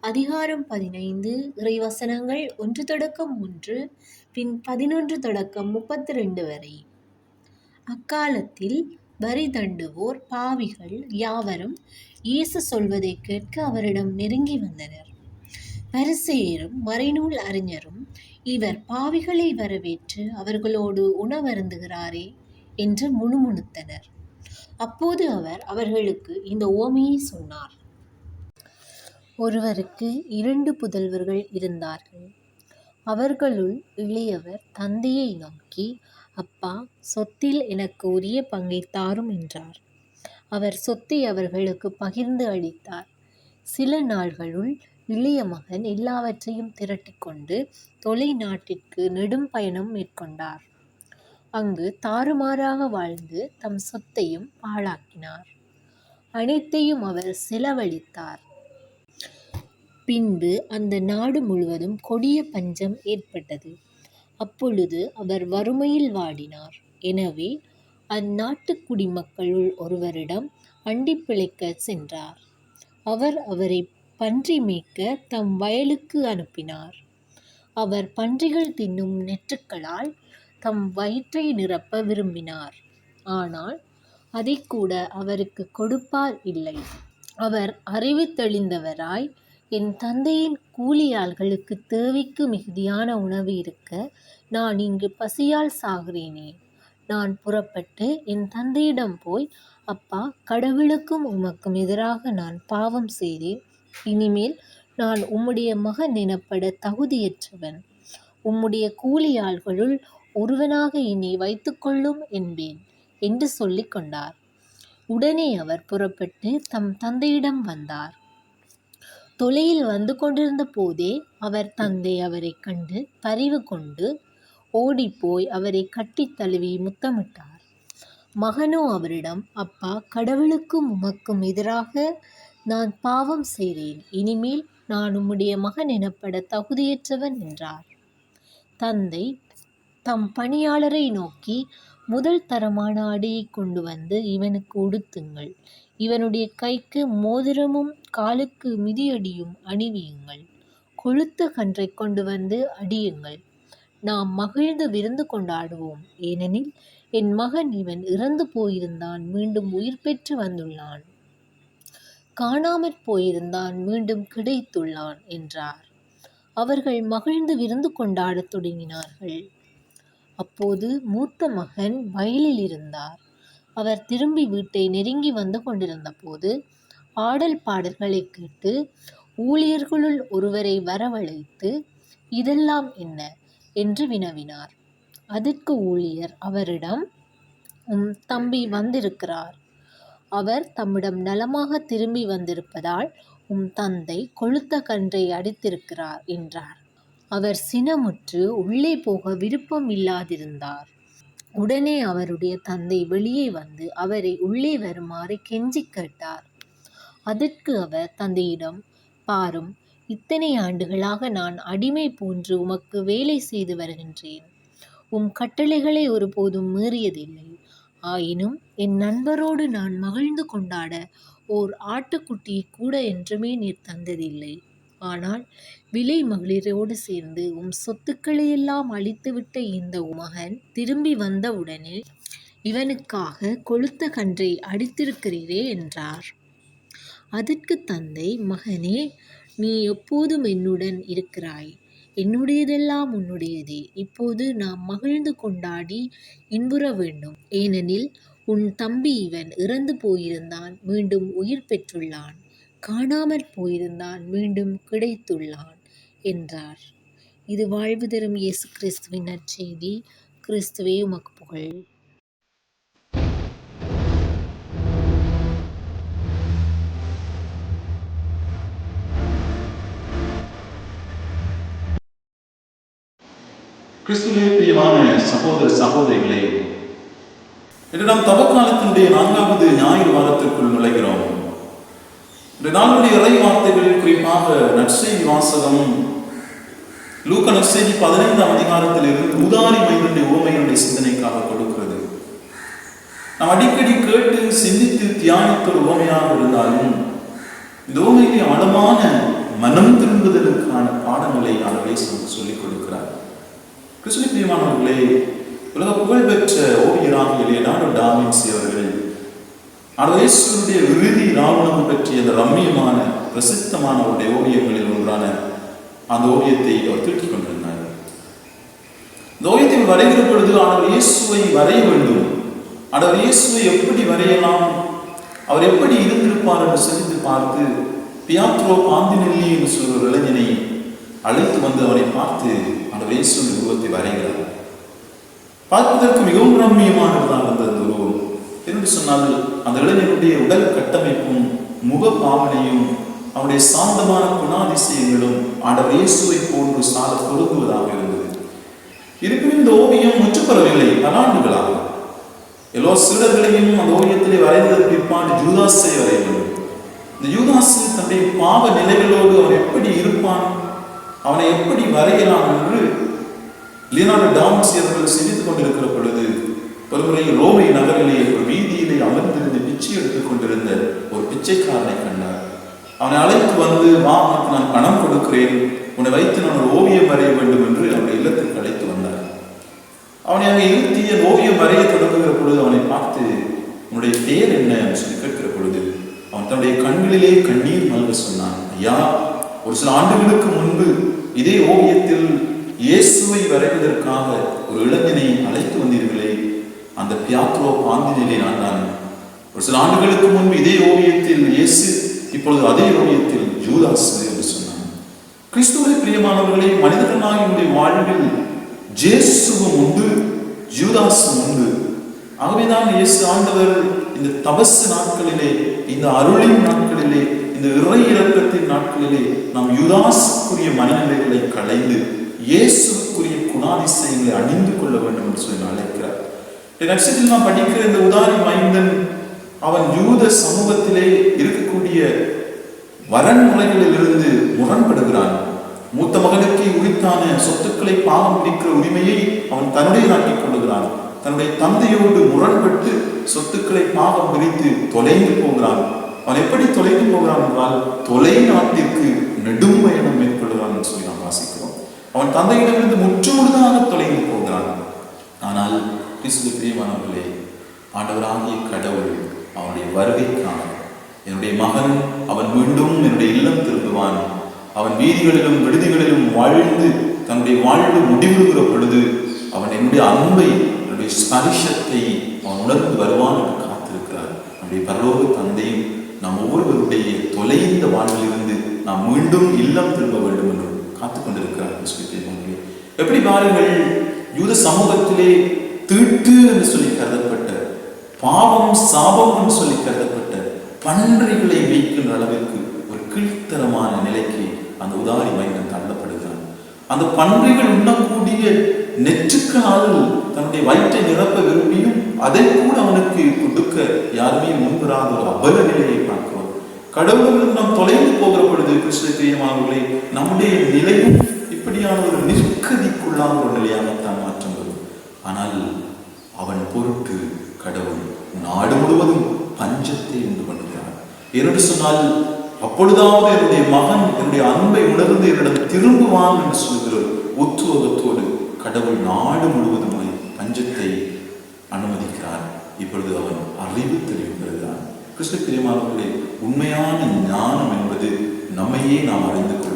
அதிகாரம் பதினைந்து இறைவசனங்கள் ஒன்று தொடக்கம் ஒன்று பின் பதினொன்று தொடக்கம் முப்பத்தி ரெண்டு வரை. அக்காலத்தில் வரி தண்டுவோர் பாவிகள் யாவரும் இயேசு சொல்வதை கேட்க அவரிடம் நெருங்கி வந்தனர். பரிசேயரும் மறைநூல் அறிஞரும் இவர் பாவிகளை வரவேற்று அவர்களோடு உணவருந்துகிறாரே என்று முணுமுணுத்தனர். அப்போது அவர் அவர்களுக்கு இந்த ஓமையை சொன்னார். ஒருவருக்கு இரண்டு புதல்வர்கள் இருந்தார்கள். அவர்களுள் இளையவர் தந்தையை நோக்கி அப்பா சொத்தில் எனக்கு உரிய பங்கை தாரும் என்றார். அவர் சொத்தை அவர்களுக்கு பகிர்ந்து அளித்தார். சில நாள்களுள் இளைய மகன் எல்லாவற்றையும் திரட்டிக்கொண்டு தொலை நாட்டிற்கு நெடும் பயணம் மேற்கொண்டார். அங்கு தாறுமாறாக வாழ்ந்து தம் சொத்தையும் பாழாக்கினார். அனைத்தையும் அவர் செலவழித்தார். பின்பு அந்த நாடு முழுவதும் கொடிய பஞ்சம் ஏற்பட்டது. அப்பொழுது அவர் வறுமையில் வாடினார். எனவே அந்நாட்டு குடிமக்களுள் ஒருவரிடம் அண்டி பிழைக்க சென்றார். அவர் அவரை பன்றி மேய்க்க தம் வயலுக்கு அனுப்பினார். அவர் பன்றிகள் தின்னும் நெற்றுக்களால் தம் வயிற்றை நிரப்ப விரும்பினார். ஆனால் அதை கூட அவருக்கு கொடுப்பார் இல்லை. அவர் அறிவு தெளிந்தவராய் என் தந்தையின் கூலியாள்களுக்கு தேவைக்கு மிகுதியான உணவு இருக்க நான் இங்கு பசியால் சாகிறேனே. நான் புறப்பட்டு என் தந்தையிடம் போய் அப்பா கடவுளுக்கும் உமக்கும் எதிராக நான் பாவம் செய்தேன். இனிமேல் நான் உம்முடைய மகன் எனப்பட தகுதியற்றவன். உம்முடைய கூலியாள்களுள் ஒருவனாக என்னை வைத்துக்கொள்ளும் என்பேன் என்று சொல்லிக் கொண்டார். உடனே அவர் புறப்பட்டு தம் தந்தையிடம் வந்தார். தொலையில் வந்து கொண்டிருந்த போதே அவர் தந்தை அவரை கண்டு பரிவு கொண்டு ஓடிப்போய் அவரை கட்டித் தழுவி முத்தமிட்டார். மகனோ அவரிடம் அப்பா கடவுளுக்கும் உமக்கும் எதிராக நான் பாவம் செய்தேன். இனிமேல் நான் உம்முடைய மகன் எனப்பட தகுதியற்றவன் என்றார். தந்தை தம் பணியாளரை நோக்கி முதல் தரமான அடியை கொண்டு வந்து இவனுக்கு உடுத்துங்கள். இவனுடைய கைக்கு மோதிரமும் காலுக்கு மிதியடியும் அணிவியுங்கள். கொழுத்த கன்றை கொண்டு வந்து அடியுங்கள். நாம் மகிழ்ந்து விருந்து கொண்டாடுவோம். ஏனெனில் என் மகன் இவன் இறந்து போயிருந்தான் மீண்டும் உயிர் பெற்று வந்துள்ளான். காணாமற் போயிருந்தான் மீண்டும் கிடைத்துள்ளான் என்றார். அவர்கள் மகிழ்ந்து விருந்து கொண்டாடத் தொடங்கினார்கள். அப்போது மூத்த மகன் வயலில் இருந்தார். அவர் திரும்பி வீட்டை நெருங்கி வந்து கொண்டிருந்தபோது ஆடல் பாடல்களை கேட்டு ஊழியர்களுள் ஒருவரை வரவழைத்து இதெல்லாம் என்ன என்று வினவினார். அதற்கு ஊழியர் அவரிடம் உம் தம்பி வந்திருக்கிறார். அவர் தம்மிடம் நலமாக திரும்பி வந்திருப்பதால் உம் தந்தை கொளுத்த கன்றை அடித்திருக்கிறார் என்றார். அவர் சினமுற்று உள்ளே போக விருப்பம் இல்லாதிருந்தார். உடனே அவருடைய தந்தை வெளியே வந்து அவரை உள்ளே வருமாறு கெஞ்சி கேட்டார். அதற்கு அவர் தந்தையிடம் பாரும் இத்தனை ஆண்டுகளாக நான் அடிமை போன்று உமக்கு வேலை செய்து வருகின்றேன். உம் கட்டளைகளை ஒருபோதும் மீறியதில்லை. ஆயினும் என் நண்பரோடு நான் மகிழ்ந்து கொண்டாட ஓர் ஆட்டுக்குட்டியை கூட என்றுமே நீர் தந்ததில்லை. ஆனால் விலை மகளிரோடு சேர்ந்து உம் சொத்துக்களையெல்லாம் அழித்துவிட்ட இந்த உமகன் திரும்பி வந்தவுடனே இவனுக்காக கொழுத்த கன்றை அடித்திருக்கிறீரே என்றார். அதற்கு தந்தை மகனே நீ எப்போதும் என்னுடன் இருக்கிறாய். என்னுடையதெல்லாம் உன்னுடையதே. இப்போது நாம் மகிழ்ந்து கொண்டாடி இன்புற வேண்டும். ஏனெனில் உன் தம்பி இவன் இறந்து போயிருந்தான். மீண்டும் உயிர் பெற்றுள்ளான். காணாமற் போயிருந்தான் மீண்டும் கிடைத்துள்ளான் என்றார். இது வாழ்வு தரும் இயேசு கிறிஸ்துவின் நற்செய்தி. கிறிஸ்துவே உமக்கு புகழ். கிறிஸ்துவே பிரியமான சகோதர சகோதரிகளே இன்று நாம் தவக்காலத்தினுடைய நான்காவது ஞாயிறு வாரத்திற்குள் நுழைகிறோம். இந்த நாளுடைய இறை வார்த்தைகளில் குறிப்பாக நற்செய்தி வாசகம் லூக்க நற்செய்தி பதினைந்தாம் அதிகாரத்தில் இருந்து உதாரி மைந்தனுடைய உவமையினுடைய சிந்தனைக்காக கொடுக்கிறது. நாம் அடிக்கடி கேட்டு சிந்தித்து தியானித்த ஒரு உவமையாக இருந்தாலும் இந்த உவமையிலே ஆழமான மனம் திரும்புதலுக்கான பாடங்களை ஆண்டவர் சொல்லிக் கொடுக்கிறார். கிறிஸ்துவ பிரியமானவர்களே உலக புகழ்பெற்ற ஓவியராகிய லியனார்டோ டாவின்சி அவர்கள் ஆண்டவர் விருதி ராவணம் பற்றிய அந்த ரம்மியமான பிரசித்தமான அவருடைய ஓவியங்களில் ஒன்றான அந்த ஓவியத்தை அவர் தூக்கிக் கொண்டிருந்தார். இந்த ஓவியத்தை வரைகிற பொழுது ஆண்டவர் இயேசுவை வரைய வேண்டும். ஆண்டவர் இயேசுவை எப்படி வரையலாம்? அவர் எப்படி இருந்திருப்பார் என்று சிந்தித்து பார்த்து பியாத்ரோ பாந்தினெல்லி என்று சொல்ற ஒரு இளைஞனை அழைத்து வந்து அவனை பார்த்து ஆண்டவர் இயேசுவின் உருவத்தை வரைகிறார். பார்ப்பதற்கு மிகவும் ரம்மியமானதுதான் அந்த அந்த உருவம் என்று சொன்னால் அந்த இளைஞனுடைய உடல் கட்டமைப்பும் முக பாவனையும் அவனுடைய சாந்தமான குணாதிசயங்களும் ஆண்டவர் இயேசுவை போன்று சால பொருந்துவதாக இருந்தது. இருப்பினும் இந்த ஓவியம் முற்றுப்பெறவில்லை பல ஆண்டுகளாக எல்லா சீடர்களையும் அந்த ஓவியத்திலே வரைந்ததற்கு பிற்பாடு ஜூதாஸை வரைந்தது. இந்த யூதாசு தன்னுடைய பாவ நிலைகளோடு அவன் எப்படி இருப்பான் அவனை எப்படி வரையலாம் என்று லியோனார்டோ டாமன்ஸ் அவர்கள் சிந்தித்துக் கொண்டிருக்கிற பொழுது ஒருமுறை ரோமை நகரிலே ஒரு வீதியிலே அமர்ந்திருந்து பிச்சை எடுத்துக் கொண்டிருந்த ஒரு பிச்சைக்காரனை கண்டார். அவனை அழைத்து வந்து வா உனக்கு நான் பணம் கொடுக்கிறேன். உன்னை வைத்து நான் ஒரு ஓவியம் வரைய வேண்டும் என்று அவனுடைய இல்லத்திற்கு அழைத்து வந்தார். அவனை அங்கே இருத்திய ஓவியம் வரைய தொடங்குகிற பொழுது அவனை பார்த்து உன்னுடைய பேர் என்ன? என்று சொல்லி கேட்கிற பொழுது அவன் தன்னுடைய கண்களிலே கண்ணீர் மல்க சொன்னான் ஐயா ஒரு சில ஆண்டுகளுக்கு முன்பு இதே ஓவியத்தில் இயேசுவை வரைவதற்காக ஒரு இளைஞனை அழைத்து வந்தீர்களே. அந்த பியாத்ரோ பாந்தினிலே நான் தான் ஒரு சில ஆண்டுகளுக்கு முன்பு இதே ஓவியத்தில் இயேசு இப்பொழுது அதே ஓவியத்தில் ஜூதாஸ் என்று சொன்னான். கிறிஸ்துவை பிரியமானவர்களே மனிதர்களாகிய வாழ்வில் ஜேசுவும் உண்டு ஜூதாஸும் உண்டு. ஆகவேதான் இயேசு ஆண்டவர் இந்த தபஸ் நாட்களிலே இந்த அருளின் நாட்களிலே இந்த இறை இறக்கத்தின் நாட்களிலே நாம் யுதாசுக்குரிய மனநிலைகளை களைந்து இயேசுக்குரிய குணாதிசயங்களை அணிந்து கொள்ள வேண்டும் என்று சொல்லி அழைக்கிறார். இந்த நட்சத்திரத்தில் படிக்கிற இந்த உதாரி மைந்தன் அவன் யூத சமூகத்திலே இருக்கக்கூடிய வரன்முறைகளில் இருந்து முரண்படுகிறான். மூத்த மகனுக்கு உரித்தான சொத்துக்களை பாவம் பிடிக்கிற உரிமையை அவன் தன்னுடைய நாட்டிக் கொள்ளுகிறான். தன்னுடைய தந்தையோடு முரண்பட்டு சொத்துக்களை பாவம் பிரித்து தொலைந்து போகிறான். அவன் எப்படி தொலைந்து போகிறான் என்றால் தொலை நாட்டிற்கு நெடும் பயணம் மேற்கொள்கிறான் என்று சொல்லி நாம் வாசிக்கிறோம். அவன் தந்தையிடமிருந்து முற்றுமுழுதாக தொலைந்து போகிறான். ஆனால் கிறிஸ்து பிரியமானவர்களே ஆண்டவராகிய கடவுள் அவனுடைய வருகைக்கான என்னுடைய மகன் அவன் மீண்டும் என்னுடைய இல்லம் திரும்புவான். அவன் வீதிகளிலும் விடுதிகளிலும் வாழ்ந்து தன்னுடைய வாழ்வு முடிவுகிற பொழுது அவன் என்னுடைய அன்பை என்னுடைய ஸ்பரிஷத்தை அவன் உணர்ந்து வருவான் என்று காத்திருக்கிறார். நம்முடைய பரலோக தந்தையும் நாம் ஒவ்வொருவருடைய தொலைந்த வாழ்விலிருந்து நாம் மீண்டும் இல்லம் திரும்ப வேண்டும் என்று காத்துக் கொண்டிருக்கிறார் எப்படி பாருங்கள் யூத சமூகத்திலே தீட்டு என்று சொல்லி கருதப்பட்ட பாவம் சாபம் என்று சொல்லி கருதப்பட்ட பன்றிகளை வைக்கின்ற அளவிற்கு ஒரு கீழ்த்தரமான நிலைக்கு அந்த உதாரி மைந்தன் தள்ளப்படுகிறான். அந்த பன்றிகள் உண்ணக்கூடிய நெற்றுக்களால் தன்னுடைய வயிற்றை நிரப்ப விரும்பியும் அதை கூட அவனுக்கு கொடுக்க யாருமே முன்வராத ஒரு அபல நிலையை பார்க்கிறோம். கடவுளிலிருந்து நாம் தொலைந்து போகிற பொழுது கிருஷ்ண பிரியமானவர்களே நம்முடைய நிலையும் இப்படியான ஒரு நிற்கதிக்குள்ளான ஒரு நிலையாகத்தான் மாற்றம் வரும். ஆனால் அவன் பொருட்டு கடவுள் நாடு முழுவதும் பஞ்சத்தை உண்டு பண்ணுகிறான். என்று சொன்னால் அப்பொழுதாவது என்னுடைய மகன் என்னுடைய அன்பை உணர்ந்து என்னிடம் திரும்புவான் என்று சொல்கிற உத்துவகத்தோடு கடவுள் நாடு முழுவதுமாய் பஞ்சத்தை அனுமதிக்கிறார். இப்பொழுது அவன் அறிவு தெளிவு பெறுகிறான் கிருஷ்ண பிரியமானவர்களே உண்மையான ஞானம் என்பது நம்மையே நாம் அறிந்து கொள்ள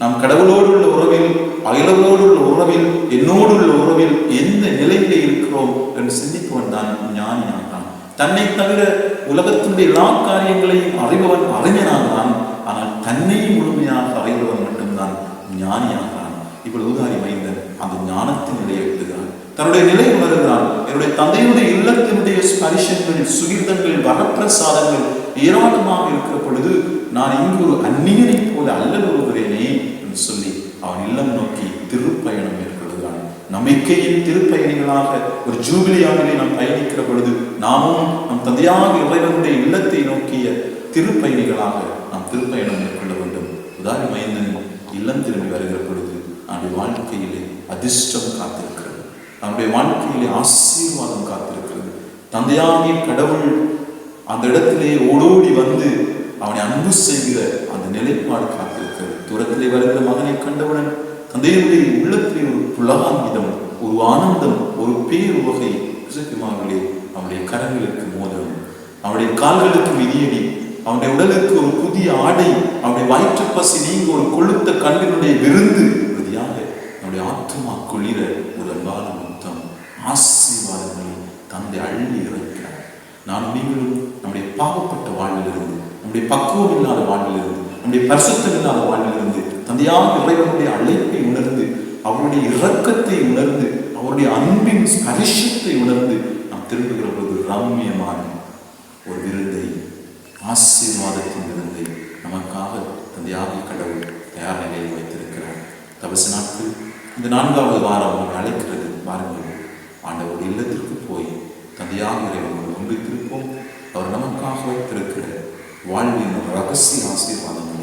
நாம் கடவுளோடு உள்ள உறவில் அயலவரோடு உள்ள உறவில் என்னோடு உள்ள உறவில் எந்த நிலையிலே இருக்கிறோம் என்று சிந்திப்பவன் தான் ஞானியாகிறான் தன்னை தவிர உலகத்தினுடைய எல்லா காரியங்களையும் அறிபவன் அறிஞனாகிறான் ஆனால் தன்னை முழுமையாக அறிபவன் மட்டும்தான் ஞானியாகிறான் இப்பொழுது உதாரி மைந்தன் அந்த ஞானத்தின் நிலையை எட்டுகிறான் தன்னுடைய நிலை உணர்கிறான் என்னுடைய தந்தையுடைய இல்லத்தினுடைய ஸ்பரிசங்கள் சுகிர்தங்கள் வரப்பிரசாதங்கள் ஏராளமாக இருக்கிற பொழுது நான் இங்கு ஒரு அந்நியனைப் போல அல்ல வருகிறேனே என்று சொல்லி அவன் இல்லம் நோக்கி திருப்பயணம் மேற்கொள்கிறான் நம்பிக்கையின் திருப்பயணிகளாக ஒரு ஜூபிலியாகவே நாம் பயணிக்கிற பொழுது நாமும் நம் தந்தையாக இறைவனுடைய இல்லத்தை நோக்கிய திருப்பயணிகளாக நாம் திருப்பயணம் மேற்கொள்ள வேண்டும். உதாரி மைந்தன் இல்லம் திரும்பி வருகிற பொழுது நம்முடைய வாழ்க்கையிலே அதிர்ஷ்டம் காத்திருக்கிறது. நம்முடைய வாழ்க்கையிலே ஆசீர்வாதம் காத்திருக்கிறது. தந்தையாகிய கடவுள் அந்த இடத்திலே ஓடோடி வந்து அவனை அன்பு செய்கிற அந்த அந்த நிலைப்பாடு காத்திருக்கிறது. தூரத்திலே வருகிற மகனை கண்டவுடன் தந்தையுடைய உள்ளத்திலே ஒரு புலாங்கிதம் ஒரு ஆனந்தம் ஒரு பேருவகை கிறிஸ்துமார்களே அவனுடைய கரங்களுக்கு மோதிரம் அவனுடைய கால்களுக்கு விதியடி அவனுடைய உடலுக்கு ஒரு புதிய ஆடை அவனுடைய வயிற்று பசி நீங்க ஒரு கொழுத்த கண்ணினுடைய விருந்து இறுதியாக நம்முடைய ஆத்மா குளிர ஒரு அன்பான முத்தம் ஆசீர்வாதங்களை தந்தை அள்ளி இறக்கிறார். நான் நீங்களும் நம்முடைய பாவப்பட்ட வாழ்விலிருந்து நம்முடைய பக்குவம் இல்லாத வாழ்விலிருந்து நம்முடைய பரிசுத்தம் இல்லாத வாழ்விலிருந்து தந்தையாக இறைவனுடைய அழைப்பை உணர்ந்து அவருடைய இரக்கத்தை உணர்ந்து அவருடைய அன்பின் ஸ்பரிசத்தை உணர்ந்து நாம் திரும்புகிற பொழுது ரம்யமான ஒரு விருந்தை ஆசீர்வாதத்தின் விருந்தை நமக்காக தந்தையாக கடவுள் தயார் நிலையில் வைத்திருக்கிறார். தபசு நாட்கள் இந்த நான்காவது வாரம் நம்மை அழைக்கிறது. பாருங்கள் ஆண்டவர் இல்லத்திற்கு போய் தந்தையாக இறைவனோடு ஒன்றித்திருப்போம். அவர் நமக்காக வைத்திருக்கிற வாழ்வின் ரகசிய ஆசீர்வாதங்கள்